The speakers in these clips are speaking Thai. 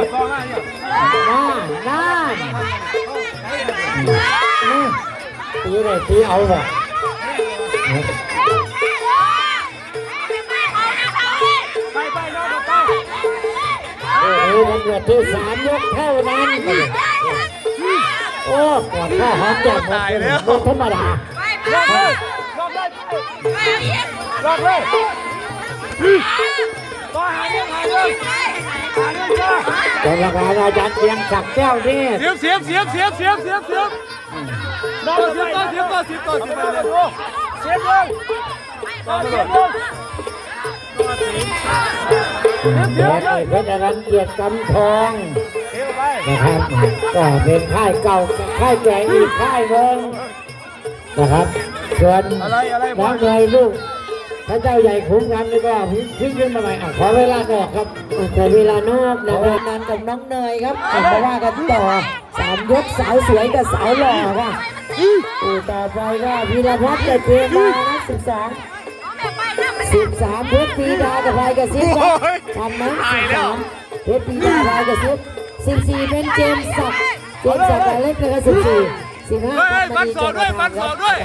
น่าน่าตีเลยตีเอาบ่โอ้โหมันเกิดที่สามยกเท่านั้นโอ้กอดข้าหอมแก้มหมดเลยไม่ธรรมดารอบเลยต่อหาเรื่องหาเรื่องหาเรื่อง จ้าเป็นราคาอาจารย์เพียงศักดิ์แก้วนี่เสียบเสียบเสียบเสียบเสียบเสียบเสียบต่อเสียบต่อเสียบต่อเสียบต่อเสียบเลยเสียบเลยต่อเสียบเลยเด็กเพชรรันเกียรติกำทองเสียบไปนะครับก็เป็นค่ายเก่าค่ายแก่อีกค่ายหนึ่งนะครับส่วนน้องเนยลูก พระเจ้าใหญ่คุ้มกันนี่ก็พึ่งขึ้นมาใหม่อะขอเวลาก่อนครับขอเวลานอกนะครับนานกับน้องเนยครับอะมาว่ากันต่อสามยกสาวสวยกับสาวหล่อค่ะอูต่อไปก็พีรพัฒน์กับเจมมานะสิบสองสิบสามเพชรปีดากับพายกระซิบครับทำไหมสิบสามเพชรปีดาพายกระซิบสิบสี่เป็นเจมส์ศักดิ์เจมส์ศักดิ์อเล็กนะครับสิบสี่สิบห้าเฮ้ยฟันสองด้วยฟันสองด้วย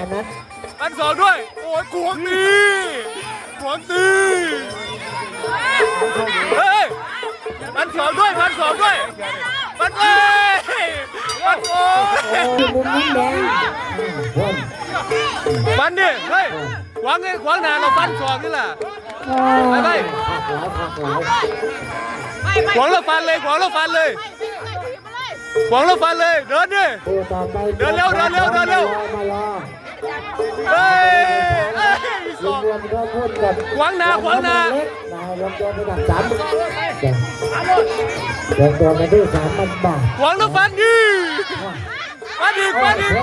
จากนั้นฟันสองด้วย โอ้ยกวงตีกวงตีเฮ้ยฟันสองด้วยฟันสองด้วยฟันเอ้ยฟันโอ้ยยมุมน้ำแดงวนฟันดิเฮ้ยขวางไงขวางหนาเราฟันสองนี่แหละไปไปขวางเราฟันเลยขวางเราฟันเลยขวางเราฟันเลยเดินดิเดินเร็วเดินเร็วเดินเร็ว มารอเฮ้ยเฮ้ยสองวมก็พูดกับขวางหน้าขวางหน้าล็กนายรวมตัวไปกับสามรวมตัวกันที่สามมันบาทขวางเราฟันดิฟันอีกฟันอีก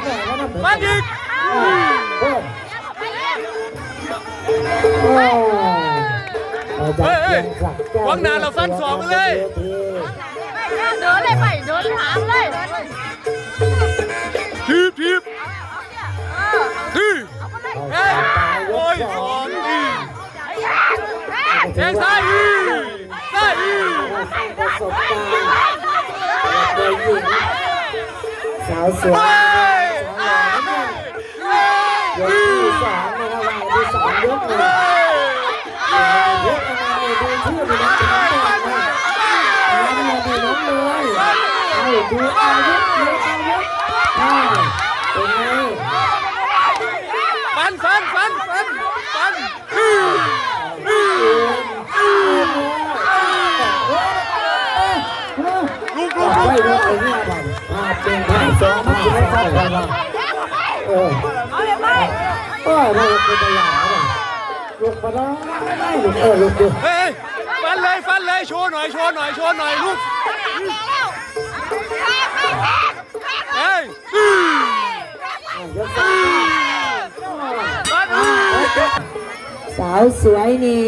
ฟันอีกโอ้โอ้อาจารย์เกียงศักดิ์แก้ขวางหน้าเราฟันสองไปเลย เดินเลยไปเดินหางเลย ทีเฮ้ยโอ้ยสองทีแทงซ้ายอีซ้ายอีประสบการณ์โดยหญิงสาวสวยยสาวหล่อเนี่ยยกที่สองนะครับวันที่สองยกเลยยกมาเลยดูชื่อดูนะน้ำเนี่ยน้องเลยเอาดูอายุดูอายุอ่าเป็นไง ฟันฟันฟันฟันฟันลูกลูกลูกไม่รู้ไอ้เนี่ยบ้างภาพเป็นภาพสองภาพสองภาพเออเอาเลยไปเออเราเป็นตัวอย่างนะลูกปลาไม่ลูกเออลูกดูเฮ้ยฟันเลยฟันเลยโชว์หน่อยโชว์หน่อยโชว์หน่อยลูกเฮ้ยาวสวยนี่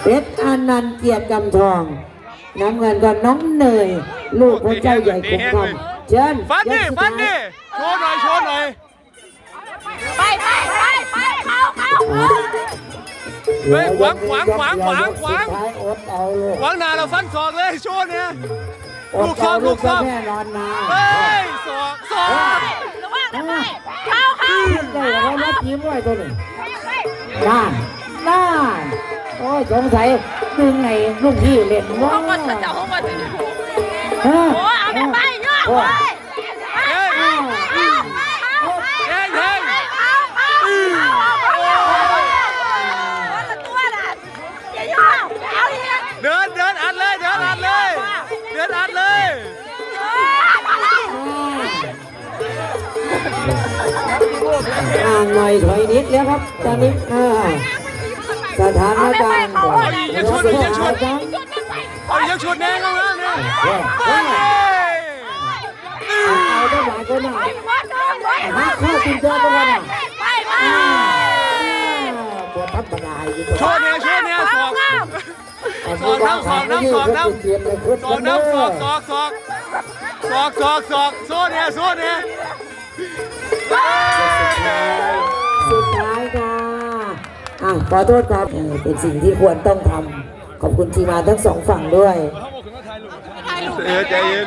เพชรอานันต์เกียรติกำทอง น้ำเงินก็น้องเนย ลูกพระเจ้าใหญ่คุ้มคำเชิญฟันดิฟันดิโชว์หน่อยโชว์หน่อยไปไปไปไปเข้าเข้าเฮ้ยขวางขวางขวางขวางขวางสุดท้ายอดเอาลูกขวางหน้าเราฟันศอกเลยโชว์เนี่ยอลูดกซ้อเอามลูลูกกซ้อมแม่นอนนาเฮ้ยศอกศอกระวังนะไปเข้าเข้าขึ้นได้แล้ววัดยิ้มไว้ตัวนี้ น่านน่านโอ้ยสงสัยดึงไงลูกพี่เล่นว่าห้องก็จะห้องก็จะโอ้โอ้เอาไปไปเยอะไป ห่างหน่อยถอยนิดแล้วครับ ตอนนี้อ่าสถานการณ์เอาอีกอย่าชนอย่าชนจังเอายังชุดแดงเอาแล้วเนี่ยเฮ้ยเฮ้เฮ้ยยเอาได้หลายคนหน่อยฮักเข้าติดเจอกันหน่อยไปไปตัวทับบันไดอยู่โชว์เนี่ยโชว์เนี่ยสอกสองน้ำสองน้ำสองน้ำเตรียมเลยพุทธสอกน้ำสอกสอกสอกสอกสอกสอกโซ่เนี่ยโซ่เนี่ย สุดท้ายค่ะอะขอโทษครับเออเป็นสิ่งที่ควรต้องทำขอบคุณทีมงานทั้งสองฝั่งด้วยเขาบอกถึงว่าถ่ายรูป เออใจเย็น